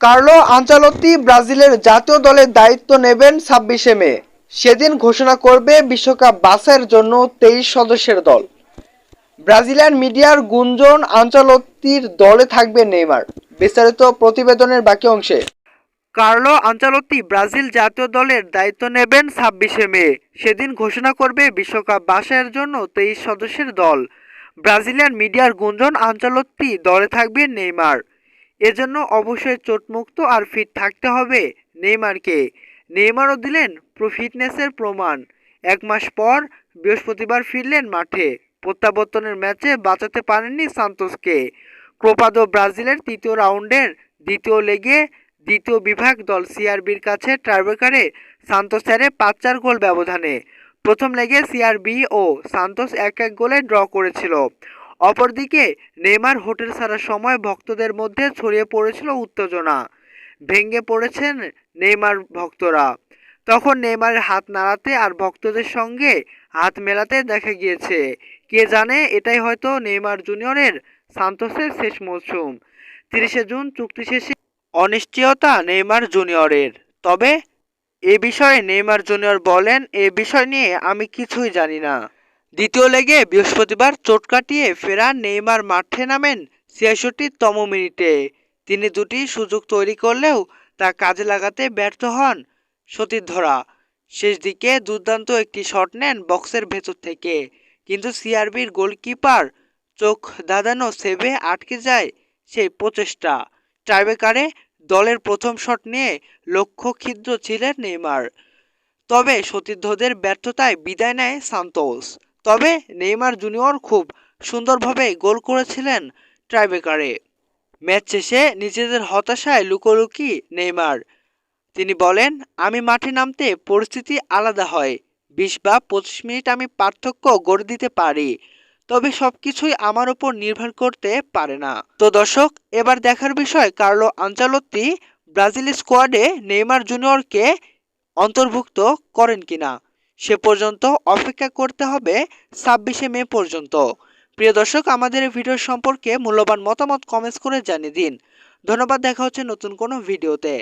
Carlo আঞ্চালত্তি ব্রাজিলের জাতীয় দলের দায়িত্ব নেবেন ছাব্বিশে মে। সেদিন ঘোষণা করবে বিশ্বকাপ বাছাইয়ের জন্য তেইশ সদস্যের দল। ব্রাজিলিয়ান মিডিয়ার গুঞ্জন আঞ্চলত্তির দলে থাকবে নেইমার। বিস্তারিত প্রতিবেদনের বাকি অংশে। কার্লো আঞ্চালত্তি ব্রাজিল জাতীয় দলের দায়িত্ব নেবেন ছাব্বিশে মে। সেদিন ঘোষণা করবে বিশ্বকাপ বাছাইয়ের জন্য তেইশ সদস্যের দল। ব্রাজিলিয়ান মিডিয়ার গুঞ্জন আঞ্চলত্তি দলে থাকবে নেইমার। এজন্য অবশ্যই চোটমুক্ত আর ফিট থাকতে হবে নেইমারকে। নেইমারও দিলেন ফিটনেসের প্রমাণ। এক মাস পর বৃহস্পতিবার ফিরলেন মাঠে। প্রত্যাবর্তনের ম্যাচে বাঁচাতে পারেননি সান্তোসকে। ক্রোপাদো ব্রাজিলের তৃতীয় রাউন্ডের দ্বিতীয় লেগে দ্বিতীয় বিভাগ দল সিআরবির কাছে ট্রাইব্রেকারে সান্তোস হারে পাঁচ চার গোল ব্যবধানে। প্রথম লেগে সিআরবি ও সান্তোস এক এক গোলে ড্র করেছিল। অপরদিকে, নেইমার হোটেল ছাড়ার সময় ভক্তদের মধ্যে ছড়িয়ে পড়েছিল উত্তেজনা। ভেঙে পড়েছেন নেইমার ভক্তরা। তখন নেইমারের হাত নাড়াতে আর ভক্তদের সঙ্গে হাত মেলাতে দেখা গিয়েছে। কে জানে, এটাই হয়তো নেইমার জুনিয়রের সান্তোসের শেষ মৌসুম। তিরিশে জুন চুক্তি শেষে অনিশ্চয়তা নেইমার জুনিয়রের। তবে, এ বিষয়ে নেইমার জুনিয়র বলেন, এ বিষয় নিয়ে আমি কিছুই জানি না। দ্বিতীয় লেগে বৃহস্পতিবার চোট কাটিয়ে ফেরা নেইমার মাঠে নামেন ছিয়াষট্টিতম মিনিটে। তিনি দুটি সুযোগ তৈরি করলেও তা কাজে লাগাতে ব্যর্থ হন সতীর্ধরা শেষ দিকে দুর্দান্ত একটি শট নেন বক্সের ভেতর থেকে। কিন্তু সিআরবির গোলকিপার চোখ দাদানো সেভে আটকে যায় সেই প্রচেষ্টা। টাইব্রেকারে দলের প্রথম শট নিয়ে লক্ষ্য ছিলেন নেইমার। তবে সতীর্থদের ব্যর্থতায় বিদায় নেয় সান্তোস। তবে নেইমার জুনিয়র খুব সুন্দরভাবে গোল করেছিলেন ট্রাইবেকারে। ম্যাচ শেষে নিজেদের হতাশায় লুকোলুকি নেইমার। তিনি বলেন, আমি মাঠে নামতে পরিস্থিতি আলাদা হয়। বিশ বা পঁচিশ মিনিট আমি পার্থক্য গড়ে দিতে পারি, তবে সব কিছুই আমার উপর নির্ভর করতে পারে না। তো দর্শক, এবার দেখার বিষয় কার্লো আঞ্চালত্তি ব্রাজিল স্কোয়াডে নেইমার জুনিয়রকে অন্তর্ভুক্ত করেন কিনা। সে পর্যন্ত অপেক্ষা করতে হবে ছাব্বিশে মে পর্যন্ত। প্রিয় দর্শক, আমাদের এই ভিডিও সম্পর্কে মূল্যবান মতামত কমেন্টস করে জানিয়ে দিন। ধন্যবাদ, দেখা হচ্ছে নতুন কোনো ভিডিওতে।